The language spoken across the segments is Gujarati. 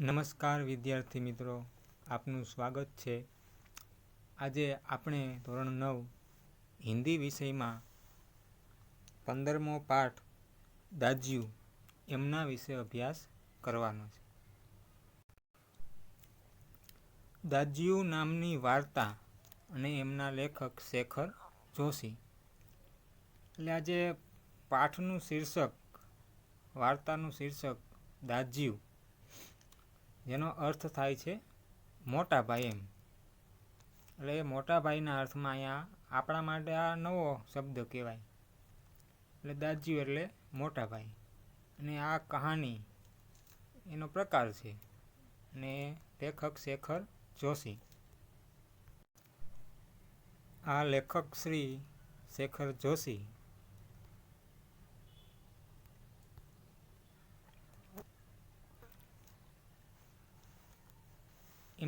નમસ્કાર વિદ્યાર્થી મિત્રો, આપનું સ્વાગત છે. આજે આપણે ધોરણ નવ, હિન્દી વિષયમાં પંદરમો પાઠ દાજ્યુ, એમના વિશે અભ્યાસ કરવાનો છે. દાજ્યુ નામની વાર્તા અને એમના લેખક શેખર જોશી. એટલે આજે પાઠનું શીર્ષક, વાર્તાનું શીર્ષક દાજ્યું. જેનો અર્થ થાય છે મોટા ભાઈ એમ. એટલે એ મોટા ભાઈના અર્થમાં અહીંયા આપણા માટે આ નવો શબ્દ કહેવાય. એટલે દાદજી એટલે મોટા ભાઈ અને આ કહાની એનો પ્રકાર છે. અને લેખક શેખર જોશી. આ લેખક શ્રી શેખર જોશી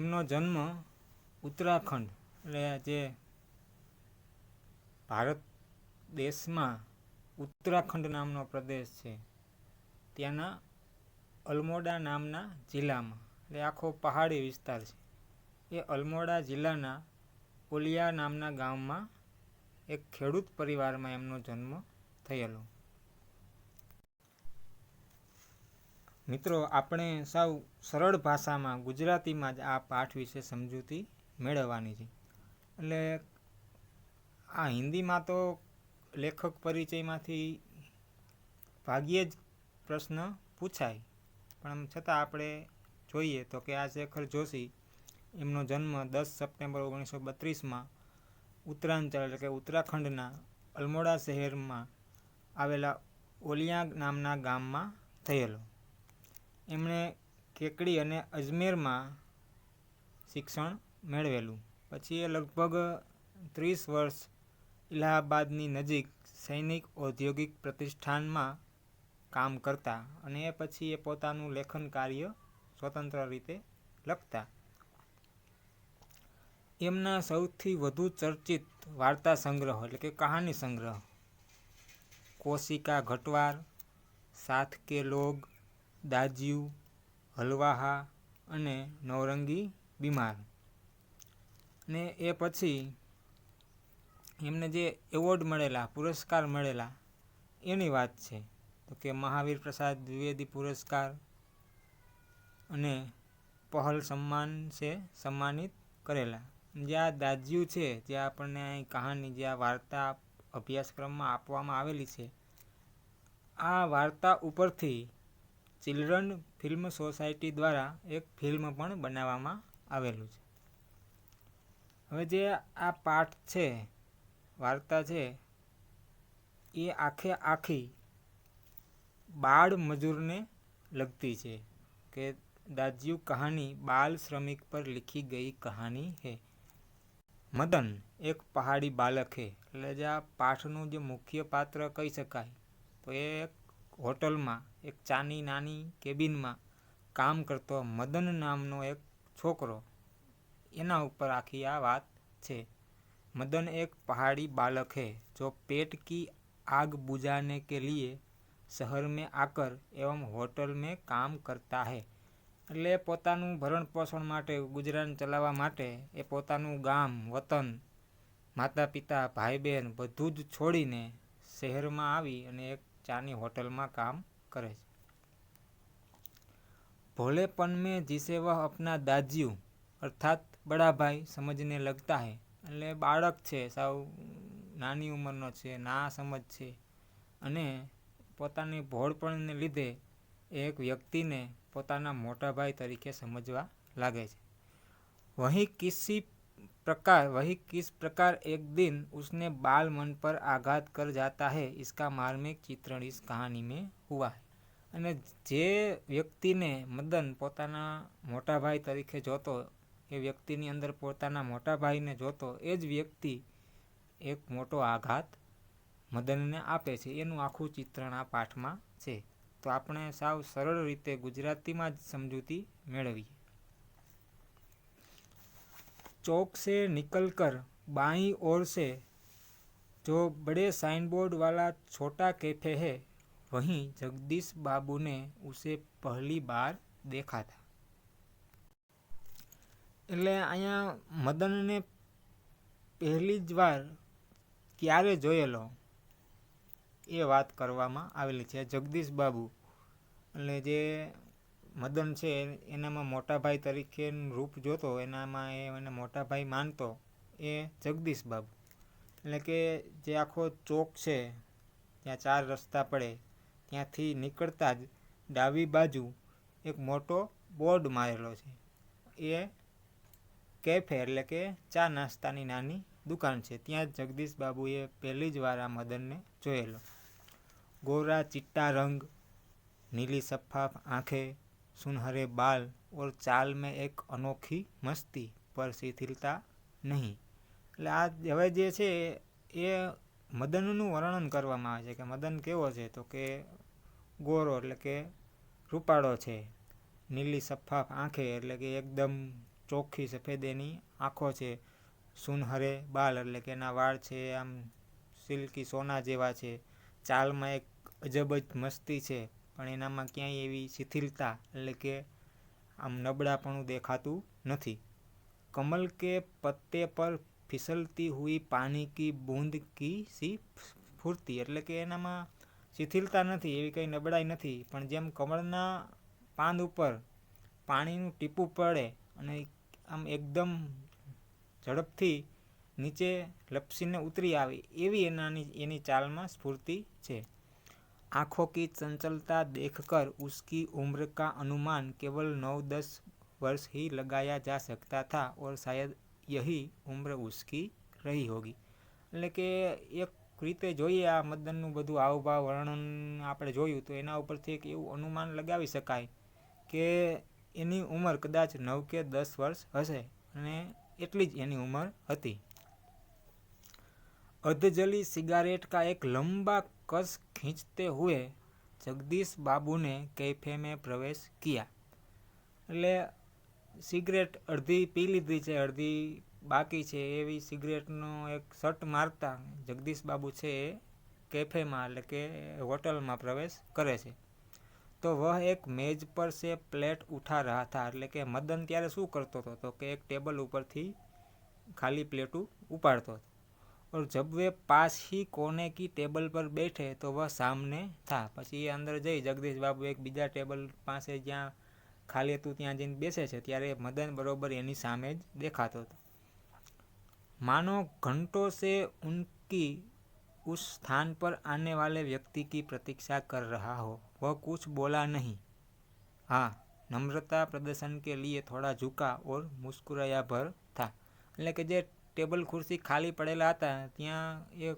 એમનો જન્મ ઉત્તરાખંડ, એટલે જે ભારત દેશમાં ઉત્તરાખંડ નામનો પ્રદેશ છે, ત્યાંના અલમોડા નામના જિલ્લામાં, એટલે આખો પહાડી વિસ્તાર છે. એ અલમોડા જિલ્લાના ઓલિયા નામના ગામમાં એક ખેડૂત પરિવારમાં એમનો જન્મ થયેલો. મિત્રો, આપણે સાવ સરળ ભાષામાં ગુજરાતીમાં જ આ પાઠ વિશે સમજૂતી મેળવવાની છે. એટલે આ હિન્દીમાં તો લેખક પરિચયમાંથી ભાગ્યે જ પ્રશ્ન પૂછાય. પણ આમ છતાં આપણે જોઈએ તો કે આ શેખર જોશી, એમનો જન્મ દસ સપ્ટેમ્બર ઓગણીસો બત્રીસમાં ઉત્તરાંચલ એટલે કે ઉત્તરાખંડના અલમોડા શહેરમાં આવેલા ઓલિયા નામના ગામમાં થયેલો. એમણે કેકડી અને અજમેરમાં શિક્ષણ મેળવેલું. પછી એ લગભગ ત્રીસ વર્ષ ઇલાહાબાદની નજીક સૈનિક ઔદ્યોગિક પ્રતિષ્ઠાનમાં કામ કરતા અને એ પછી એ પોતાનું લેખન કાર્ય સ્વતંત્ર રીતે લખતા. એમના સૌથી વધુ ચર્ચિત વાર્તા સંગ્રહ એટલે કે કહાની સંગ્રહ, કોશિકા ઘટવાર, સાથ કે લોગ દાજ્યું હલવાહા અને નવરંગી બીમાર. ને એ પછી એમને જે એવોર્ડ મળેલા, પુરસ્કાર મળેલા, એની વાત છે. તો કે મહાવીર પ્રસાદ દ્વિવેદી પુરસ્કાર અને પહલ સન્માન છે, સન્માનિત કરેલા. જે આ દાજ્યું છે, જે આપણને અહીં કહાની, જે આ વાર્તા અભ્યાસક્રમમાં આપવામાં આવેલી છે, આ વાર્તા ઉપરથી ચિલ્ડ્રન ફિલ્મ સોસાયટી દ્વારા એક ફિલ્મ પણ બનાવવામાં આવેલું છે. હવે જે આ પાઠ છે, વાર્તા છે, એ આખે આખી બાળ મજૂરને લગતી છે કે દાજ્યુ કહાની બાલ શ્રમિક પર લીખી ગઈ કહાની છે મદન એક પહાડી બાલક છે એટલે જે આ પાઠનું જે મુખ્ય પાત્ર કહી શકાય, તો એ એક હોટલમાં એક ચાની નાની કેબિનમાં કામ કરતો મદન નામનો એક છોકરો એના ઉપર આખી આ વાત છે मदन एक पहाड़ी बालक है जो पेट की आग बुझाने के लिए शहर में आकर एवं હોટલ में કામ કરતા હે એટલે પોતાનું ભરણ પોષણ માટે ગુજરાન ચલાવવા માટે એ પોતાનું ગામ વતન માતા પિતા ભાઈ બહેન બધું જ છોડીને શહેરમાં આવી અને એક ચાની હોટલમાં કામ કરે છે. ભોલેપન મેં જીસે વહ અપના દાજ્યું, અર્થાત બડા ભાઈ સમજને લગતા હે. એટલે બાળક છે, સાવ નાની ઉંમરનો છે, ના સમજ છે. અને પોતાની ભોળપણને લીધે એક વ્યક્તિને પોતાના મોટા ભાઈ તરીકે સમજવા લાગે છે. વહીં કિસ્સી प्रकार वही किस प्रकार एक दिन उसने बाल मन पर आघात कर जाता है इसका मार्मिक चित्रण इस कहानी में हुआ है અને જે વ્યક્તિને મદન પોતાના મોટા ભાઈ તરીકે જોતો એ વ્યક્તિની અંદર પોતાના મોટા ભાઈને જોતો એ જ વ્યક્તિ એક મોટો આઘાત મદનને આપે છે એનું આખું ચિત્રણ આ પાઠમાં છે તો આપણે સાવ સરળ રીતે ગુજરાતીમાં જ સમજૂતી મેળવીએ चौक से निकलकर बाईं ओर से जो बड़े साइन बोर्ड वाला छोटा कैफे है वहीं जगदीश बाबू ने उसे पहली बार देखा था એટલે અહીંયા મદનને પહેલી જ વાર ક્યારે જોયેલો એ વાત કરવામાં આવેલી છે જગદીશ બાબુ એટલે જે મદન છે, એનામાં મોટા ભાઈ તરીકેનું રૂપ જોતો, એનામાં એ એને મોટા ભાઈ માનતો, એ જગદીશ બાબુ. એટલે કે જે આખો ચોક છે, ત્યાં ચાર રસ્તા પડે, ત્યાંથી નીકળતા જ ડાબી બાજુ એક મોટો બોર્ડ મારેલો છે. એ કેફે એટલે કે ચા નાસ્તાની નાની દુકાન છે. ત્યાં જગદીશ બાબુએ પહેલી જ વાર આ મદનને જોયેલો. ગોરા, ચિટ્ટા રંગ, નીલી સફાફ આંખે सुनहरे बाल और चाल में एक अनोखी मस्ती पर शिथिलता નહીં એટલે આ હવે જે છે એ મદનનું વર્ણન કરવામાં આવે છે કે મદન કેવો છે તો કે ગોરો એટલે કે રૂપાળો છે નીલી સફાફ આંખે એટલે કે એકદમ ચોખ્ખી સફેદ એની આંખો છે સુનહરે બાલ એટલે કે એના વાળ છે આમ સિલ્કી સોના જેવા છે ચાલમાં એક અજબ જ મસ્તી છે પણ એનામાં ક્યાંય એવી શિથિલતા એટલે કે આમ નબળાપણું દેખાતું નથી. કમલ કે પત્તે પર ફિસલતી હુઈ પાણી કી બૂંદ કી સી ફૂરતી, એટલે કે એનામાં શિથિલતા નથી, એવી કંઈ નબળાઈ નથી. પણ જેમ કમળના પાંદ ઉપર પાણીનું ટીપું પડે અને આમ એકદમ ઝડપથી નીચે લપસીને ઉતરી આવે, એવી એનાની, એની ચાલમાં સ્ફૂર્તિ છે. आंखों की चंचलता देखकर उसकी उम्र का अनुमान केवल नौ दस वर्ष ही लगाया जा सकता था और शायद यही ઉમ્ર ઉસકી રહી હોગી એટલે કે એક રીતે જોઈએ આ મદનનું બધું હાવભાવ વર્ણન આપણે જોયું તો એના ઉપરથી એક એવું અનુમાન લગાવી શકાય કે એની ઉંમર કદાચ નવ કે દસ વર્ષ હશે અને એટલી જ એની ઉંમર હતી અધજલી સિગારેટ કા એક લંબા कस खींचते हुए जगदीश बाबू ने कैफे में प्रवेश किया એટલે સિગરેટ અડધી પી લીધી છે અડધી બાકી છે એવી સિગરેટનો એક શટ મારતા જગદીશ બાબુ છે એ કેફેમાં એટલે કે હોટલમાં પ્રવેશ કરે છે તો વહ એક મેજ પર સે પ્લેટ ઉઠા રહ્યા હતા એટલે કે મદન ત્યારે શું કરતો હતો તો કે એક ટેબલ ઉપરથી ખાલી પ્લેટું ઉપાડતો હતો और जब वे पास ही कोने की टेबल पर बैठे तो वह सामने था પછી એ અંદર જઈ જગદીશ બાબુ એક બીજા ટેબલ પાસે જ્યાં ખાલી હતું ત્યાં જઈને બેસે છે ત્યારે મદન બરોબર એની સામે જ દેખાતો હતો मानो घंटों से उनकी उस स्थान पर आने वाले व्यक्ति की प्रतीक्षा कर रहा हो वह कुछ बोला नहीं हाँ नम्रता प्रदर्शन के लिए थोड़ा झुका और मुस्कुराया भर था એટલે કે જે ટેબલ ખુરશી ખાલી પડેલા હતા, ત્યાં એ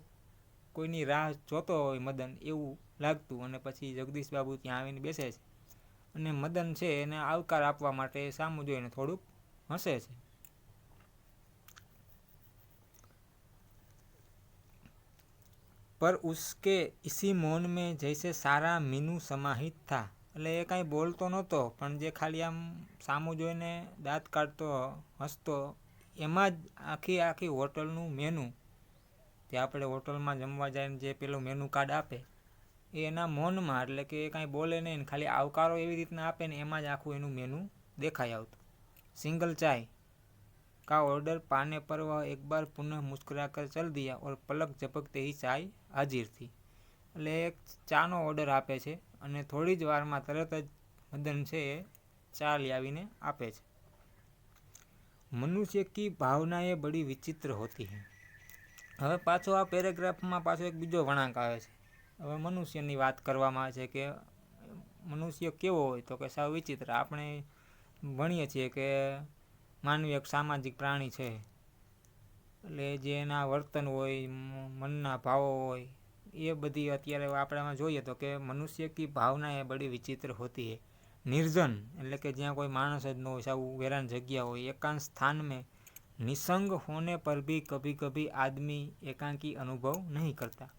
કોઈની રાહ જોતો હોય મદન એવું લાગતું અને પછી જગદીશ બાબુ ત્યાં આવીને બેસે છે. અને મદન છે એને આવકાર આપવા માટે સામું જોઈને થોડુંક હસે છે. પર ઉસકે ઇસી મૌન મેં જૈસે સારા મીનુ સમાહિત થા. એટલે એ કાંઈ બોલતો નહોતો, પણ જે ખાલી આમ સામું જોઈને દાંત કાઢતો, હસતો એમાં જ આખી આખી હોટલનું મેનુ તે આપણે હોટલમાં જમવા જાય જે પેલું મેનુ કાર્ડ આપે એ એના મૌનમાં એટલે કે એ કાંઈ બોલે નહીં ખાલી આવકારો એવી રીતના આપે ને એમાં જ આખું એનું મેનુ દેખાઈ આવતું સિંગલ ચાય का ऑर्डर पाने पर वह एक बार पुनः मुस्कुरा कर चल दिया और पलक झपकते ही चाय हाजिर थी એટલે એક ચાનો ઓર્ડર આપે છે અને થોડી જ વારમાં તરત જ મદન છે એ ચા લઈ આવીને આપે છે મનુષ્ય કી ભાવનાએ બડી વિચિત્ર હોતી હૈ. હવે પાછો આ પેરેગ્રાફમાં પાછો એક બીજો વળાંક આવે છે. હવે મનુષ્યની વાત કરવામાં આવે છે કે મનુષ્ય કેવો હોય તો કે સાવ વિચિત્ર. આપણે ભણીએ છીએ કે માનવી એક સામાજિક પ્રાણી છે. એટલે જે એના વર્તન હોય મનના ભાવો હોય, એ બધી અત્યારે આપણામાં જોઈએ તો કે મનુષ્ય કી ભાવના એ બડી વિચિત્ર હોતી હૈ. નિર્જન, એટલે કે જ્યાં કોઈ માણસ જ ન હોય, સાવ વેરાન જગ્યા હોય, એકાંત સ્થાન મેં નિસંગ હોને પર ભી કભી કભી આદમી એકાંકી અનુભવ નહીં કરતા.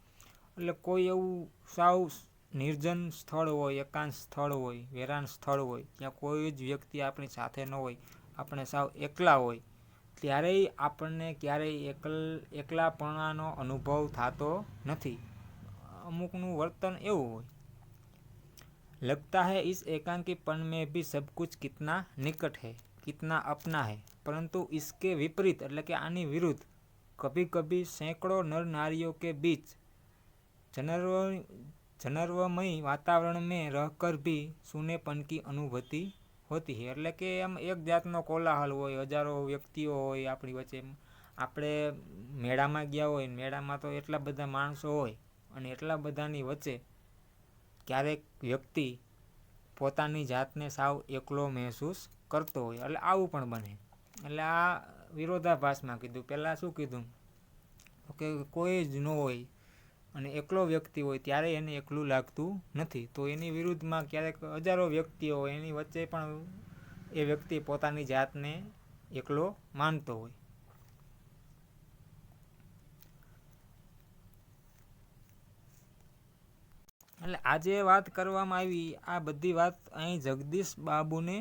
એટલે કોઈ એવું સાવ નિર્જન સ્થળ હોય, એકાંત સ્થળ હોય, વેરાન સ્થળ હોય, ત્યાં કોઈ જ વ્યક્તિ આપણી સાથે ન હોય, આપણે સાવ એકલા હોય, ત્યારેય આપણને ક્યારેય એકલ, એકલાપણાનો અનુભવ થતો નથી. અમુકનું વર્તન એવું હોય लगता है इस एकांकीपन में भी सब कुछ कितना निकट है कितना अपना है પરંતુ इसके विपरीत એટલે કે આની વિરુદ્ધ કભી કભી સેંકડો નર नारियों के बीच जनर्व जनर्वमय वातावरण में रहकर भी सूनेपन की अनुभूति હોતી है એટલે કે એમ એક જાતનો કોલાહલ હોય હજારો વ્યક્તિઓ હોય આપણી વચ્ચે આપણે મેળામાં ગયા હોય મેળામાં તો એટલા બધા માણસો હોય અને એટલા બધાની વચ્ચે ક્યારેક વ્યક્તિ પોતાની જાતને સાવ એકલો મહેસૂસ કરતો હોય, એટલે આવું પણ બને. એટલે આ વિરોધાભાસમાં કીધું. પહેલાં શું કીધું? કે કોઈ જ ન હોય અને એકલો વ્યક્તિ હોય ત્યારે એને એકલું લાગતું નથી. તો એની વિરુદ્ધમાં ક્યારેક હજારો વ્યક્તિઓ એની વચ્ચે પણ એ વ્યક્તિ પોતાની જાતને એકલો માનતો હોય. એટલે આજે વાત કરવામાં આવી આ બધી વાત અહીં જગદીશ બાબુને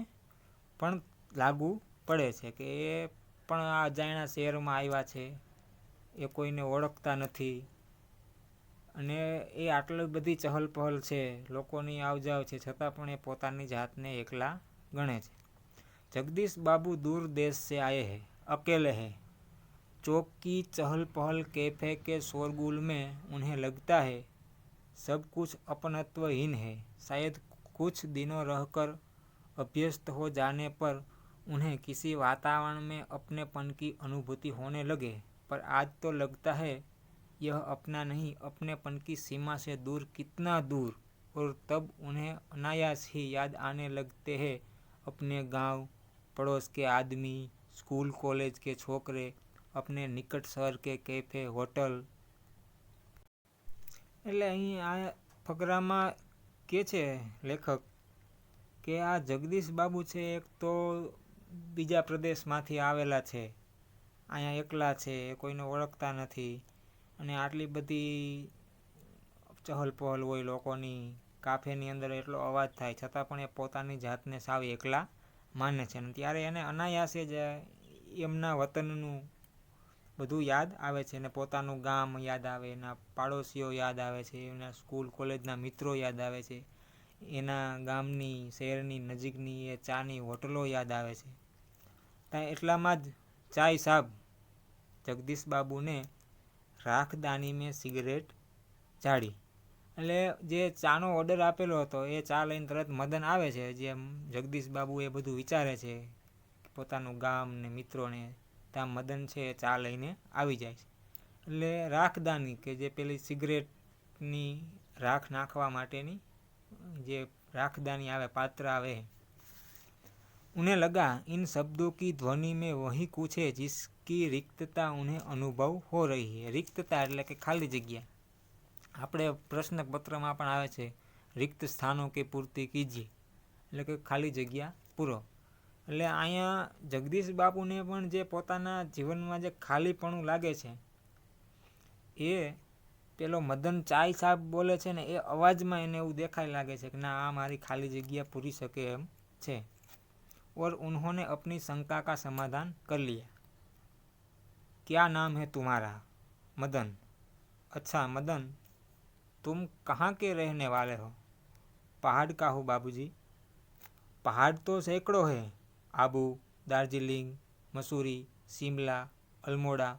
પણ લાગુ પડે છે કે એ પણ આ અજાણ્યા શહેરમાં આવ્યા છે એ કોઈને ઓળખતા નથી અને એ આટલી બધી ચહલ પહલ છે લોકોની આવજાવ છે છતાં પણ એ પોતાની જાતને એકલા ગણે છે जगदीश बाबू दूर देश से आए हैं अकेले हैं चौक की चहल पहल कैफे के शोरगुल में उन्हें लगता है सब कुछ अपनत्वहीन है। शायद कुछ दिनों रहकर अभ्यस्त हो जाने पर उन्हें किसी वातावरण में अपनेपन की अनुभूति होने लगे पर आज तो लगता है यह अपना नहीं अपनेपन की सीमा से दूर कितना दूर और तब उन्हें अनायास ही याद आने लगते हैं अपने गाँव, पड़ोस के आदमी स्कूल कॉलेज के छोकरे अपने निकट शहर के कैफ़े होटल એટલે અહીં આ ફકરામાં કે છે લેખક કે આ જગદીશ બાબુ છે એક તો બીજા પ્રદેશમાંથી આવેલા છે. અહીંયા એકલા છે, કોઈને ઓળખતા નથી અને આટલી બધી ચહલ પહલ હોય લોકોની, કાફેની અંદર એટલો અવાજ થાય, છતાં પણ એ પોતાની જાતને સાવ એકલા માને છે અને ત્યારે એને અનાયાસે જ એમના વતનનું બધું યાદ આવે છે અને પોતાનું ગામ યાદ આવે, એના પાડોશીઓ યાદ આવે છે, એના સ્કૂલ, કોલેજના મિત્રો યાદ આવે છે, એના ગામની, શહેરની નજીકની એ ચાની હોટલો યાદ આવે છે. ત્યાં એટલામાં જ ચાય સાબ જગદીશ બાબુને રાખદાની મેં સિગરેટ જાળી. એટલે જે ચાનો ઓર્ડર આપેલો હતો, એ ચા લઈને તરત મદન આવે છે જે જગદીશ બાબુ એ બધું વિચારે છે, પોતાનું ગામ ને મિત્રોને ત્યાં મદન છે એ ચા લઈને આવી જાય છે. એટલે રાખદાની કે જે પેલી સિગરેટની રાખ નાખવા માટેની જે રાખદાની આવે, પાત્ર આવે ઉને લગા, ઇન શબ્દો કી ધ્વનિ મેં વહી કૂછે, જીસકી રિક્તતા ઉને અનુભવ હો રહી હે. રિક્તતા એટલે કે ખાલી જગ્યા. આપણે પ્રશ્નપત્રમાં પણ આવે છે, રિક્ત સ્થાનો કે પૂરતી કીજીએ એટલે કે ખાલી જગ્યા પૂરો. એટલે અહીંયા જગદીશ બાપુને પણ જે પોતાના જીવનમાં જે ખાલીપણું લાગે છે એ પેલો મદન ચાય સાહેબ બોલે છે ને એ અવાજમાં એને એવું દેખાય લાગે છે કે ના આ મારી ખાલી જગ્યા પૂરી શકે એમ છે और उन्होंने अपनी शंका का समाधान कर लिया क्या नाम है तुम्हारा मदन अच्छा मदन तुम कहाँ के रहने वाले हो पहाड़ का हो बाबूजी पहाड़ तो सैकड़ों है आबू दार्जिलिंग मसूरी शिमला अल्मोड़ा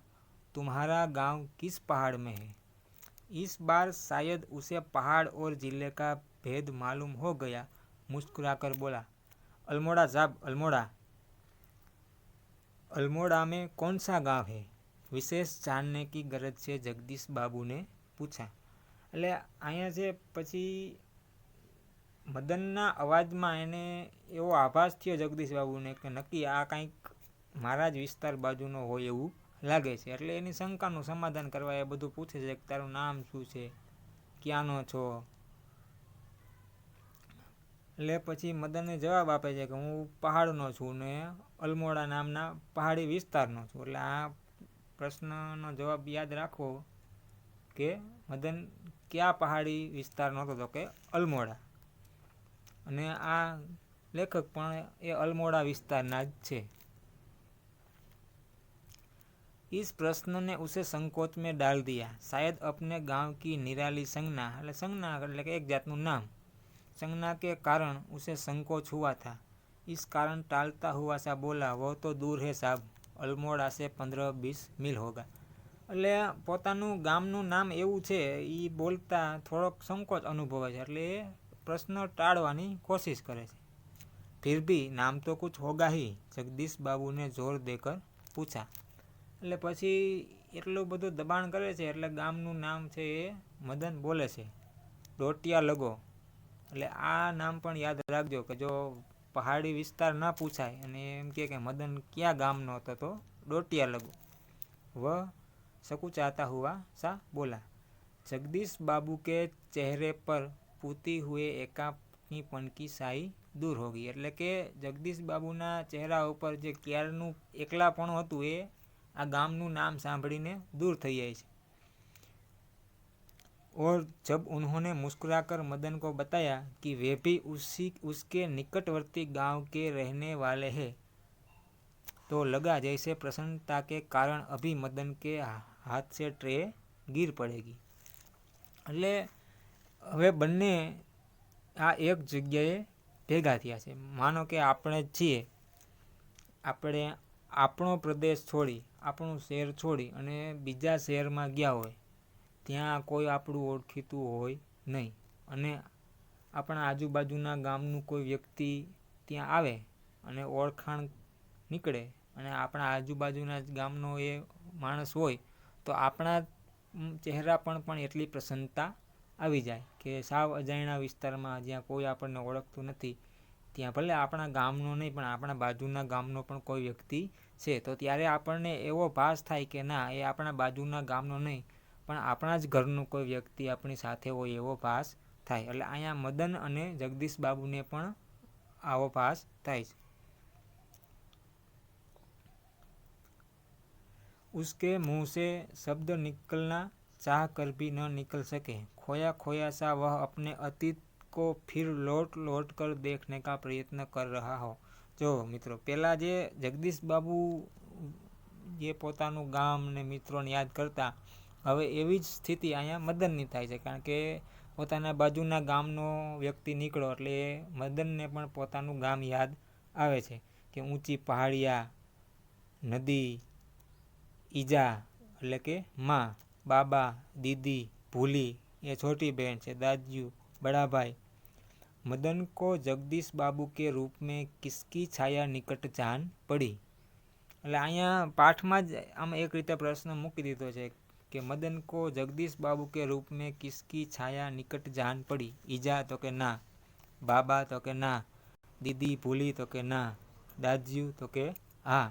तुम्हारा गांव किस पहाड़ में है इस बार शायद उसे पहाड़ और जिले का भेद मालूम हो गया मुस्कुराकर बोला अल्मोड़ा साहब अल्मोड़ा अल्मोड़ा में कौन सा गांव है વિશેષ જાણને કી ગરજ છે જગદીશ બાબુને પૂછા એટલે અહીંયા છે પછી મદનના અવાજમાં એને એવો આભાસ થયો જગદીશ બાબુને કે નક્કી આ કાંઈક મારા જ વિસ્તાર બાજુનો હોય એવું લાગે છે. એટલે એની શંકાનું સમાધાન કરવા એ બધું પૂછે છે કે તારું નામ શું છે? ક્યાંનો છો? એટલે પછી મદનને જવાબ આપે છે કે હું પહાડનો છું ને અલમોડા નામના પહાડી વિસ્તારનો છું. એટલે આ પ્રશ્નનો જવાબ યાદ રાખો કે મદન કયા પહાડી વિસ્તારનો હતો તો કે અલમોડા. અને આ લેખક પણ એ અલમોડા વિસ્તારના જ છે इस प्रश्न ने उसे संकोच में डाल दिया शायद अपने गांव की निराली संज्ञा એટલે સંજ્ઞા એટલે કે એક જાતનું નામ संज्ञा के कारण उसे संकोच हुआ था इस कारण टालता हुआ सा बोला वो तो दूर है साहब અલમોડા સે પંદર બીસ મિલ હોગા એટલે પોતાનું ગામનું નામ એવું છે એ બોલતા થોડોક સંકોચ અનુભવે છે એટલે એ પ્રશ્ન ટાળવાની કોશિશ કરે છે. ફિર ભી નામ તો કુછ હોગાહી જગદીશ બાબુને જોર દેકર પૂછા. એટલે પછી એટલું બધું દબાણ કરે છે, એટલે ગામનું નામ છે એ મદન બોલે છે. ડોટિયા લગો. એટલે આ નામ પણ યાદ રાખજો કે જો પહાડી વિસ્તાર ના પૂછાય અને એમ કહે કે મદન ક્યાં ગામનો હતો તો ડોટિયા લગો. વ સકુચાતા હુઆ સા બોલા. જગદીશ બાબુ કે ચહેરે પર पूती हुए एकाकी पनकी साई દૂર હોગી એટલે કે જગદીશ બાબુના ચહેરા ઉપર જે ક્યારનું એકલાપણું હતું એ આ ગામનું નામ સાંભળીને દૂર થઈ જાય છે और जब उन्होंने मुस्कुराकर मदन को बताया कि वे भी उसी उसके निकटवर्ती गांव के रहने वाले हैं तो लगा जैसे प्रसन्नता के कारण अभी मदन के हाथ से ट्रे गिर पड़ेगी એટલે હવે બંને આ એક જગ્યાએ ભેગા થયા છે. માનો કે આપણે છીએ, આપણે આપણો પ્રદેશ છોડી, આપણું શહેર છોડી અને બીજા શહેરમાં ગયા હોય, ત્યાં કોઈ આપણું ઓળખીતું હોય નહીં અને આપણા આજુબાજુના ગામનું કોઈ વ્યક્તિ ત્યાં આવે અને ઓળખાણ નીકળે અને આપણા આજુબાજુના ગામનો એ માણસ હોય, તો આપણા ચહેરા પણ પણ એટલી પ્રસન્નતા આવી જાય કે સાવ અજાણ્યા વિસ્તારમાં જ્યાં કોઈ આપણને ઓળખતું નથી ત્યાં ભલે આપણા ગામનો નહીં પણ આપણા બાજુના ગામનો પણ કોઈ વ્યક્તિ છે તો ત્યારે આપણને એવો ભાસ થાય કે ના એ આપણા બાજુના ગામનો નહીં પણ આપણા જ ઘરનું કોઈ વ્યક્તિ આપણી સાથે હોય એવો ભાસ થાય એટલે અહીંયા મદન અને જગદીશ બાબુને પણ આવો ભાસ થાય છે उसके मुंह से शब्द निकलना चाह कर भी न निकल सके खोया खोया सा वह अपने अतीत को फिर लौट लौट कर देखने का प्रयत्न कर रहा हो જો મિત્રો પહેલાં જે જગદીશ બાબુ જે પોતાનું ગામ ને મિત્રોને યાદ કરતા હવે એવી જ સ્થિતિ અહીંયા મદનની થાય છે કારણ કે પોતાના બાજુના ગામનો વ્યક્તિ નીકળો એટલે મદનને પણ પોતાનું ગામ યાદ આવે છે કે ઊંચી પહાડિયા નદી ઈજા એટલે કે માં બાબા દીદી ભૂલી એ છોટી બહેન છે દાદીઓ બડા ભાઈ મદન કો જગદીશ બાબુ કે રૂપ મેં કિસકી છાયા નિકટ જાન પડી. એટલે અહીંયા પાઠમાં જ આમ એક રીતે પ્રશ્ન મૂકી દીધો છે કે મદન કો જગદીશ બાબુ કે રૂપ મેં કિસકી છાયા નિકટ જાન પડી. ઈજા તો કે ના, બાબા તો કે ના, દીદી ભૂલી તો કે ના દાદીઓ તો કે હા.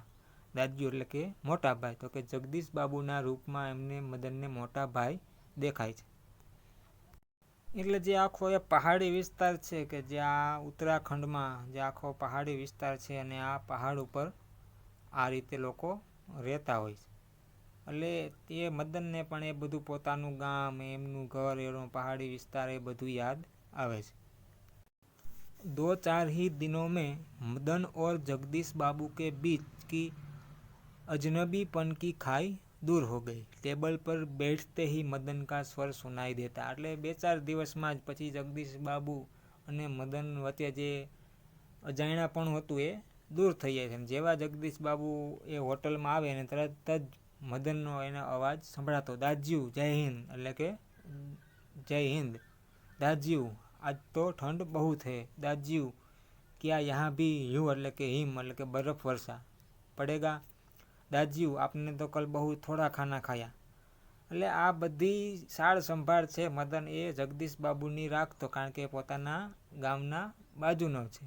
દાદીઓ એટલે કે મોટા ભાઈ તો કે જગદીશ બાબુના રૂપમાં એમને મદનને મોટા ભાઈ દેખાય છે. એટલે જે આખો એ પહાડી વિસ્તાર છે કે જે આ ઉત્તરાખંડમાં જે આખો પહાડી વિસ્તાર છે અને આ પહાડ ઉપર આ રીતે લોકો રહેતા હોય છે એટલે તે મદનને પણ એ બધું પોતાનું ગામ એમનું ઘર એનો પહાડી વિસ્તાર એ બધું યાદ આવે છે दो चार ही दिनों में मदन और जगदीश बाबू के बीच की अजनबीपन की खाई દૂર હો ગઈ. ટેબલ પર બેઠતે હી મદન કા સ્વર સુનાઈ દેતા. એટલે બે ચાર દિવસમાં જ પછી જગદીશ બાબુ અને મદન વચ્ચે જે અજાણ્યાપણું હતું એ દૂર થઈ જાય છે. જેવા જગદીશ બાબુ એ હોટલમાં આવે ને તરત જ મદનનો એનો અવાજ સંભળાતો દાજ્યુ જય હિન્દ. એટલે કે, જય હિન્દ. દાજ્યુ આજ તો ઠંડ બહુ છે. દાજ્યુ ક્યાં યહાં ભી યુ? એટલે કે, હિમ. એટલે કે, બરફ વર્ષા. પડેગા. દાજ્યુ આપને તો કલ બહુ થોડા ખાના ખાયા. એટલે આ બધી સાર સંભાળ છે મદન, એ જગદીશ બાબુની રાખતો કારણ કે પોતાના ગામના બાજુનો છે.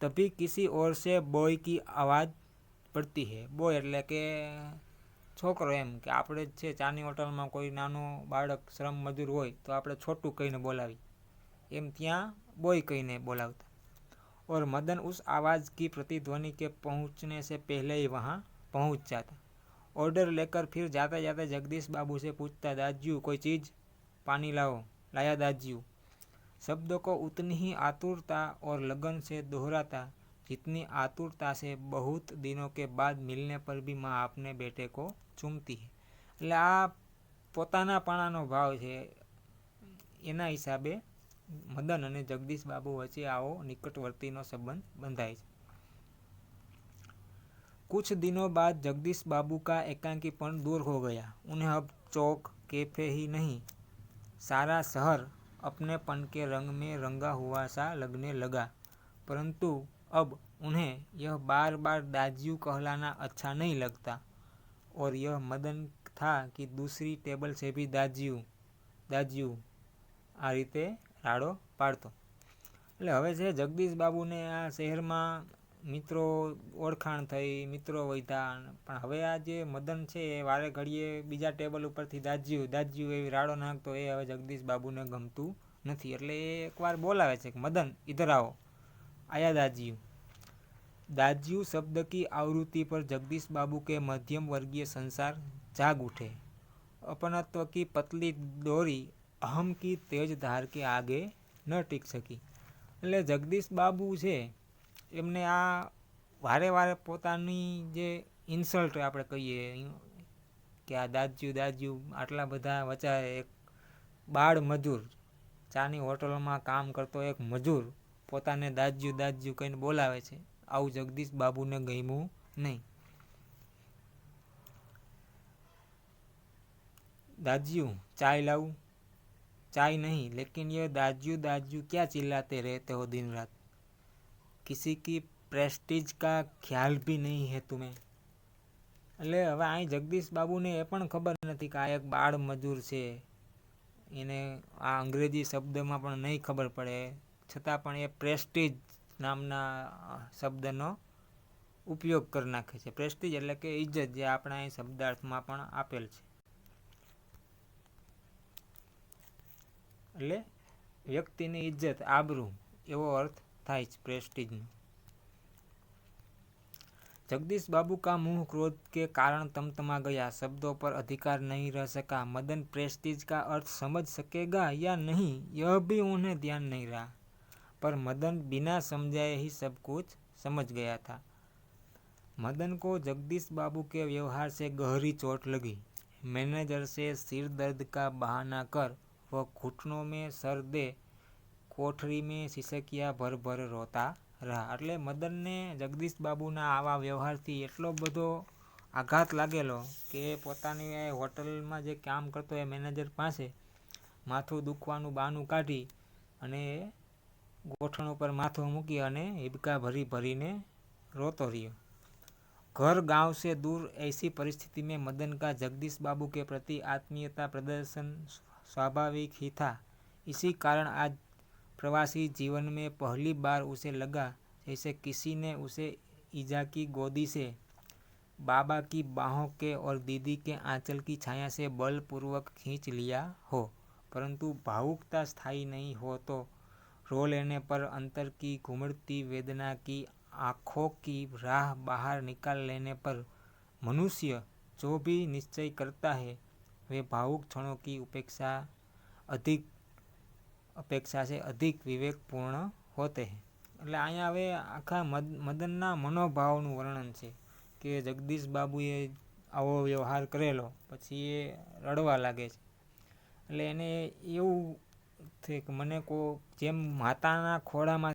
તભી કિસી ઓર સે બોય કી આવાજ પડતી હે. બોય એટલે કે છોકરો એમ કે આપણે છે, ચાની હોટલમાં કોઈ નાનું બાળક, શ્રમ મજૂર હોય તો આપણે છોટું કહીને બોલાવી. એમ ત્યાં બોય કહીને બોલાવતા. और मदन उस आवाज़ की प्रतिध्वनि के पहुंचने से पहले ही वहां पहुंच जाता ऑर्डर लेकर फिर जाते जाते जगदीश बाबू से पूछता दाजू कोई चीज़ पानी लाओ लाया दाजू शब्दों को उतनी ही आतुरता और लगन से दोहराता जितनी आतुरता से बहुत दिनों के बाद मिलने पर भी माँ अपने बेटे को ચૂમતી એટલે આ પોતાના પાણાનો ભાવ છે એના હિસાબે મદન અને જગદીશ બાબુ વચ્ચે આવો નિકટવર્તીનો સંબંધ બંધાય છે कुछ दिनों बाद जगदीश बाबू का एकांकीपन दूर हो गया उन्हें अब चौक कैफे ही नहीं सारा शहर अपने पन के रंग में रंगा हुआ सा लगने लगा परंतु अब उन्हें यह बार बार दाजियू कहलाना अच्छा नहीं लगता और यह मदन था कि दूसरी टेबल से भी दाजियू दाजियू आ रीते રાડો પાડતો. એટલે હવે જે જગદીશ બાબુને આ શહેરમાં મિત્રો ઓળખાણ થઈ, મિત્રો વૈધા પણ હવે આ જે મદન છે એ વારે ઘડીએ બીજા ટેબલ ઉપરથી દાજ્યું દાજ્યું એવી રાડો નાખતો, એ હવે જગદીશ બાબુને ગમતું નથી. એટલે એ એકવાર બોલાવે છે કે, મદન ઇધર આવો. આયા દાજ્યું. દાજ્યું શબ્દ કી આવૃત્તિ પર જગદીશ બાબુ કે મધ્યમ વર્ગીય સંસાર જાગ ઉઠે. અપનત્વ કી પતલી દોરી અહમ કી તેજ ધાર કે આગે ન ટીક શકી. એટલે જગદીશ બાબુ છે, એમને આ વારે વારે પોતાની જે ઇન્સલ્ટ આપણે કહીએ, કે આ દાજ્યું દાજ્યું આટલા બધા વચાએ એક બાળ મજૂર, ચાની હોટલમાં કામ કરતો એક મજૂર પોતાને દાજ્યું દાજ્યું કહીને બોલાવે છે. આવું જગદીશ બાબુને ગમ્યું નહીં. દાજ્યું, ચાય લાવું. चाय नहीं लेकिन ये दाजियों दाजियों क्या चिल्लाते रहते हो दिन रात किसी की પ્રેસ્ટીજ કા ખ્યાલ ભી નહીં હે તુમે એટલે હવે અહીં જગદીશ બાબુને એ પણ ખબર નથી કે આ એક બાળ મજૂર છે એને આ અંગ્રેજી શબ્દમાં પણ નહીં ખબર પડે છતાં પણ એ પ્રેસ્ટીજ નામના શબ્દનો ઉપયોગ કરી નાખે છે પ્રેસ્ટીજ એટલે કે ઇજ્જત જે આપણા અહીં શબ્દાર્થમાં પણ આપેલ છે એટલે વ્યક્તિની ઇજ્જત આબરૂ એવો અર્થ થાય છે પ્રેસ્ટીજનો जगदीश बाबू का मुंह क्रोध के कारण तमतमा गया शब्दों पर अधिकार नहीं रह सका मदन प्रेस्टीज का अर्थ समझ सकेगा या नहीं यह भी उन्हें ध्यान नहीं रहा पर मदन बिना समझाए ही सब कुछ समझ गया था मदन को जगदीश बाबू के व्यवहार से गहरी चोट लगी मैनेजर से सिर दर्द का बहाना कर वह घुटनों में सर दे कोठरी में सिसकिया भर भर रोता રહ્યા એટલે મદનને જગદીશ બાબુના આવા વ્યવહારથી એટલો બધો આઘાત લાગેલો કે પોતાની હોટલમાં જે કામ કરતો એ મેનેજર પાસે માથું દુખવાનું બાનું કાઢી અને ગોઠણ ઉપર માથું મૂકી અને હિબકા ભરી ભરીને રોતો રહ્યો घर गांव से दूर ऐसी परिस्थिति में मदन का जगदीश बाबू के प्रति आत्मीयता प्रदर्शन स्वाभाविक ही था। इसी कारण आज प्रवासी जीवन में पहली बार उसे लगा जैसे किसी ने उसे ईजा की गोदी से, बाबा की बाहों के और दीदी के आंचल की छाया से बलपूर्वक खींच लिया हो। परंतु भावुकता स्थायी नहीं हो तो रो लेने पर अंतर की घुमड़ती वेदना की, आँखों की राह बाहर निकाल लेने पर मनुष्य जो भी निश्चय करता है वे भावुक क्षणों की उपेक्षा अधिक અપેક્ષા છે અધિક વિવેકપૂર્ણ હોતે એટલે અહીંયા હવે આખા મદનના મનોભાવનું વર્ણન છે કે જગદીશ બાબુએ આવો વ્યવહાર કરેલો પછી એ રડવા લાગે છે એટલે એને એવું છે કે મને કો જેમ માતાના ખોળામાં